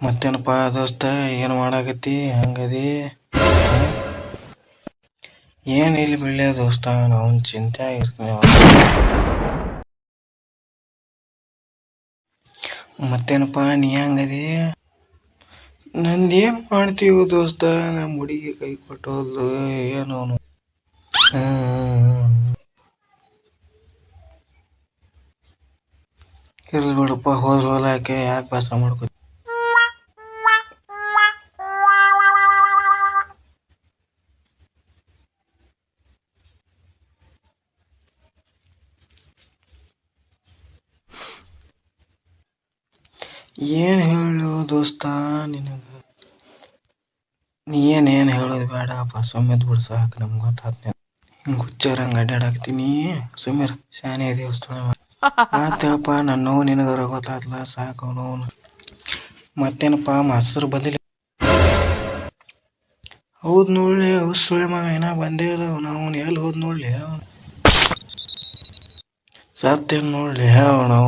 ಮತ್ತೇನಪ್ಪ ದೋಸ್ತ, ಏನು ಮಾಡಾಕತ್ತಿ? ಹೆಂಗದಿ? ಏನು ಇಲ್ಲಿ ಬೆಳ್ಳೆ ದೋಸ್ತ, ನಾವು ಚಿಂತೆ ಆಗಿರ್ತೀನಿ ಮತ್ತೇನಪ್ಪ, ನೀ ಹೆಂಗದಿ? ನಂದೇನು ಮಾಡ್ತೀವಿ ದೋಸ್ತ ನಮ್ಮ ಹುಡುಗಿ ಕೈ ಕೊಟ್ಟೋದು ಏನು ಅವನು ಇರ್ಲಿ ಬಿಡಪ್ಪ, ಹೋದ್ರ ಹೋಲಾಕೆ ಯಾಕೆ ಬೇಸರ ಮಾಡ್ಕೊ ಏನು ಹೇಳು ದೋಸ್ತ ನಿನಗೆ? ನೀ ಏನು ಏನು ಹೇಳೋದು ಬೇಡಪ್ಪ ಸುಮ್ಮಿದ್ ಬಿಡು ಸಾಕು, ನಮ್ಗೆ ಗೊತ್ತಾತ್ ಹಿಂಗೆ ಹುಚ್ಚರಂಗೆ ಅಡ್ಡಾಡಾಕ್ತೀನಿ ಸುಮ್ಮೀರ್ ಶಾನೆ ದೇವಸ್ಥಾನ ಆತೇಳಪ್ಪ ನನ್ನ ನೋವು ನಿನಗರ ಗೊತ್ತಾತ್ಲ, ಸಾಕು ನೋವು ಮತ್ತೇನಪ್ಪ ಮಾಸ್ತರ್ ಬಂದಿಲ್ಲ. ಹೌದು ನೋಡ್ಲಿ ಹೌದ್ ಸುಳೆ ಮಗ ಏನ ಬಂದೇ ಇಲ್ಲ ಅವ್ನು ಎಲ್ಲಿ ಹೋದ್ ನೋಡ್ಲಿ ಅವನು. ಸತ್ತೇನು ನೋಡ್ಲಿ ಅವನು.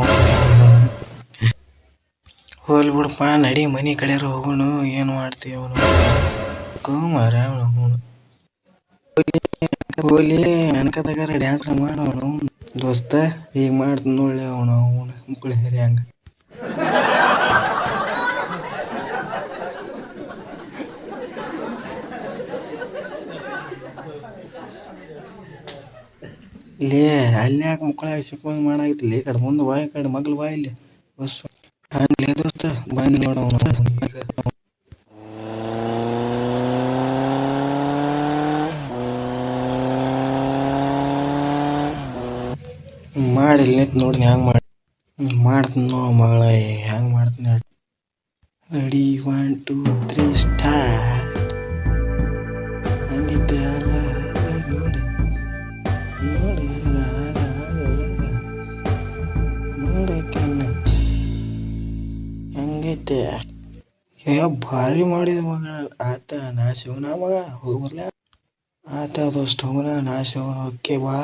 ಹೋಗ್ಲಿ ಬಿಡಪ್ಪ, ನಡಿ ಮನೆ ಕಡೆಯರ ಹೋಗೋಣ, ಏನು ಮಾಡ್ತೀವಿ ಅವನು? ಕುಮಾರ ಅವನು ಹೋಗ್ಲಿ ಅನ್ಕದಾಗಾರ ಡ್ಯಾನ್ಸ್ ಮಾಡೋನು ದೋಸ್ತ ಈಗ ಮಾಡ್ತ ನೋಡ್ಲಿ ಅವನು ಅವನು ಮುಕ್ಕಳಿ ಹೇರಿ ಹಂಗ. ಲೇ ಅಲ್ಲಿ ಯಾಕೆ ಮಕ್ಕಳ ಸಿಕ್ಕೊಂಡು ಮಾಡಾಗಿತ್ತು ಈ ಕಡೆ ಮುಂದೆ ಬಾಯ್ ಕಡೆ ಮಗ್ಲು ಬಾಯ್ ಇಲ್ಲಿ. ಬಸ್ ಹಂಗ್ಲೇ ದೋಸ್ತ ಬಂದು ನೋಡವನು ಮಾಡಿ ಇಲ್ಲಿ ನೋಡಿ ಹೆಂಗೆ ಮಾಡಿ, ಮಾಡ್ತೀನಿ ಮಗಳ ಹೆಂಗೆ ಮಾಡ್ತೀನಿ ready one two three start ಹಂಗಿದ್ದೆ ಹೆಂಗೈತೆ ಏ, ಭಾರಿ ಮಾಡಿದ ಮಗ. ಆತ, ನಾ ಶಿವನ ಮಗ. ಹೋಗ್ಬರ್ಲ ಆತ, ದೋಸ್ತ ಹೋಗ್ರ ನಾ ಶಿವನ ಓಕೆ ಬಾ